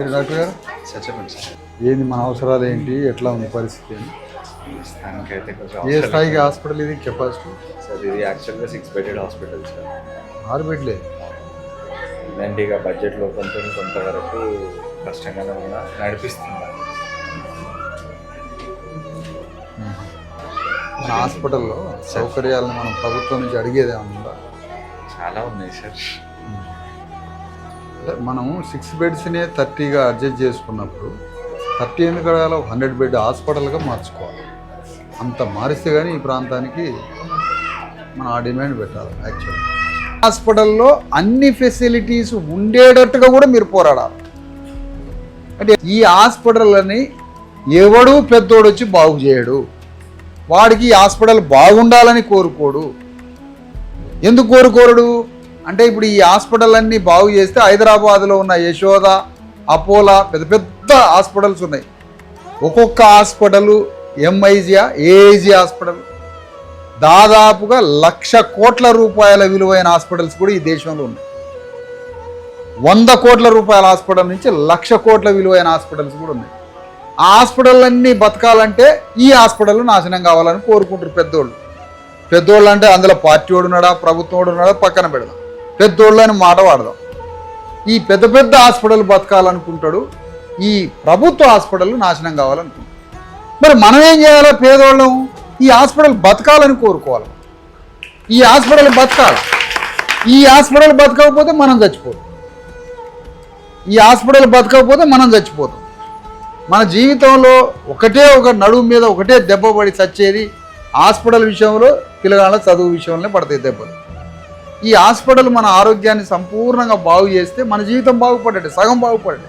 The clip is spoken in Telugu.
మీరు డాక్టర్ గారు? సత్యపండి సార్. ఏంది మన అవసరాలు ఏంటి? ఎట్లా ఉంది పరిస్థితి కొంచెం ఏ స్థాయికి హాస్పిటల్ ఇది? కెపాసిటీ? సార్ ఇది యాక్చువల్గా సిక్స్ బెడెడ్ హాస్పిటల్ సార్. ఆరు బెడ్లే ఇలాంటి ఇక బడ్జెట్లో కొంచెం కొంతవరకు కష్టంగానే ఉన్నా నడిపిస్తున్నారు మన హాస్పిటల్లో సౌకర్యాలను మనం ప్రభుత్వం నుంచి అడిగేది ఏమన్నా చాలా ఉన్నాయి సార్. అంటే మనం సిక్స్ బెడ్స్నే థర్టీగా అడ్జస్ట్ చేసుకున్నప్పుడు థర్టీ ఎందుకు అడగాలి హండ్రెడ్ బెడ్ హాస్పిటల్గా మార్చుకోవాలి. అంత మారిస్తే కానీ ఈ ప్రాంతానికి మనం ఆ డిమాండ్ పెట్టాలి యాక్చువల్లీ హాస్పిటల్లో అన్ని ఫెసిలిటీస్ ఉండేటట్టుగా కూడా మీరు పోరాడాలి. అంటే ఈ హాస్పిటల్ని ఎవడు పెద్దోడు వచ్చి బాగు చేయడు. వాడికి ఈ హాస్పిటల్ బాగుండాలని కోరుకోడు. ఎందుకు కోరుకోరుడు అంటే ఇప్పుడు ఈ హాస్పిటల్ అన్నీ బాగు చేస్తే హైదరాబాద్లో ఉన్న యశోద అపోలా పెద్ద పెద్ద హాస్పిటల్స్ ఉన్నాయి. ఒక్కొక్క హాస్పిటల్ ఎంఐజియా ఏఐజీ హాస్పిటల్. దాదాపుగా లక్ష కోట్ల రూపాయల విలువైన హాస్పిటల్స్ కూడా ఈ దేశంలో ఉన్నాయి. వంద కోట్ల రూపాయల హాస్పిటల్ నుంచి లక్ష కోట్ల విలువైన హాస్పిటల్స్ కూడా ఉన్నాయి. ఆ హాస్పిటల్ అన్నీ బతకాలంటే ఈ హాస్పిటల్ నాశనం కావాలని కోరుకుంటారు పెద్దోళ్ళు. పెద్దోళ్ళు అంటే అందులో పార్టీ వాడు ఉన్నాడా ప్రభుత్వం వాడు ఉన్నాడా పక్కన పెడదాం. పెద్దోళ్ళు అని మాట వాడదాం. ఈ పెద్ద పెద్ద హాస్పిటల్ బతకాలనుకుంటాడు ఈ ప్రభుత్వ హాస్పిటల్ నాశనం కావాలనుకుంటాడు. మరి మనం ఏం చేయాలి పేదోళ్ళం? ఈ హాస్పిటల్ బతకాలని కోరుకోవాలి. ఈ హాస్పిటల్ బతకాలి. ఈ హాస్పిటల్ బతకకపోతే మనం చచ్చిపోతాం. ఈ హాస్పిటల్ బతకకపోతే మనం చచ్చిపోతాం. మన జీవితంలో ఒకటే ఒక నడుము మీద ఒకటే దెబ్బ పడి చచ్చేది హాస్పిటల్ విషయంలో పిల్లగాళ్ళ చదువు విషయంలోనే పడతాయి దెబ్బలు. ఈ హాస్పిటల్ మన ఆరోగ్యాన్ని సంపూర్ణంగా బాగు చేస్తే మన జీవితం బాగుపడేది సగం బాగుపడేది.